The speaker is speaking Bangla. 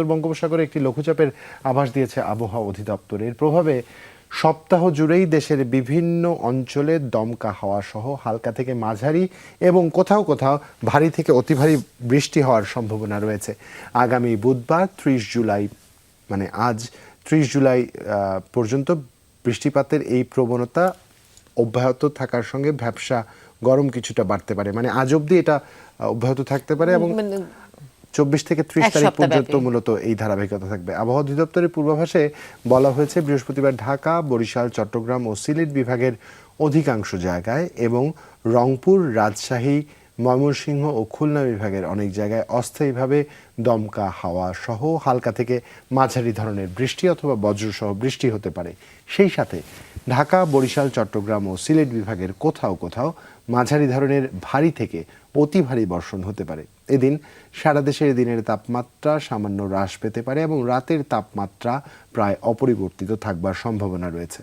উত্তর বঙ্গোপসাগরে একটি লঘুচাপের আভাস দিয়েছে আবহাওয়া অধিদপ্তর। এর প্রভাবে সপ্তাহ জুড়েই দেশের বিভিন্ন অঞ্চলে দমকা হাওয়া সহ হালকা থেকে মাঝারি এবং কোথাও কোথাও ভারী থেকে অতি ভারী বৃষ্টি হওয়ার সম্ভাবনা রয়েছে। আগামী বুধবার ত্রিশ জুলাই মানে আজ ত্রিশ জুলাই পর্যন্ত বৃষ্টিপাতের এই প্রবণতা অব্যাহত থাকার সঙ্গে ব্যবসা গরম কিছুটা বাড়তে পারে। মানে আজ অবধি এটা অব্যাহত থাকতে পারে এবং মানে চব্বিশ থেকে ত্রিশ তারিখ পর্যন্ত মূলত এই ধারাবাহিকতা থাকবে। আবহাওয়া অধিদপ্তরের পূর্বাভাসে বলা হয়েছে বৃহস্পতিবার ঢাকা বরিশাল চট্টগ্রাম ও সিলেট বিভাগের অধিকাংশ জায়গায় এবং রংপুর রাজশাহী ময়মনসিংহ ও খুলনা বিভাগের অনেক জায়গায় অস্থায়ীভাবে দমকা হাওয়া সহ হালকা থেকে মাঝারি ধরনের বৃষ্টি অথবা বজ্রসহ বৃষ্টি হতে পারে। সেই সাথে ঢাকা, বরিশাল, চট্টগ্রাম ও সিলেট বিভাগের কোথাও কোথাও মাঝারি ধরনের ভারী থেকে অতি ভারী বর্ষণ হতে পারে। এদিন সারা দেশের দিনের তাপমাত্রা সামান্য হ্রাস পেতে পারে এবং রাতের তাপমাত্রা প্রায় অপরিবর্তিত থাকবার সম্ভাবনা রয়েছে।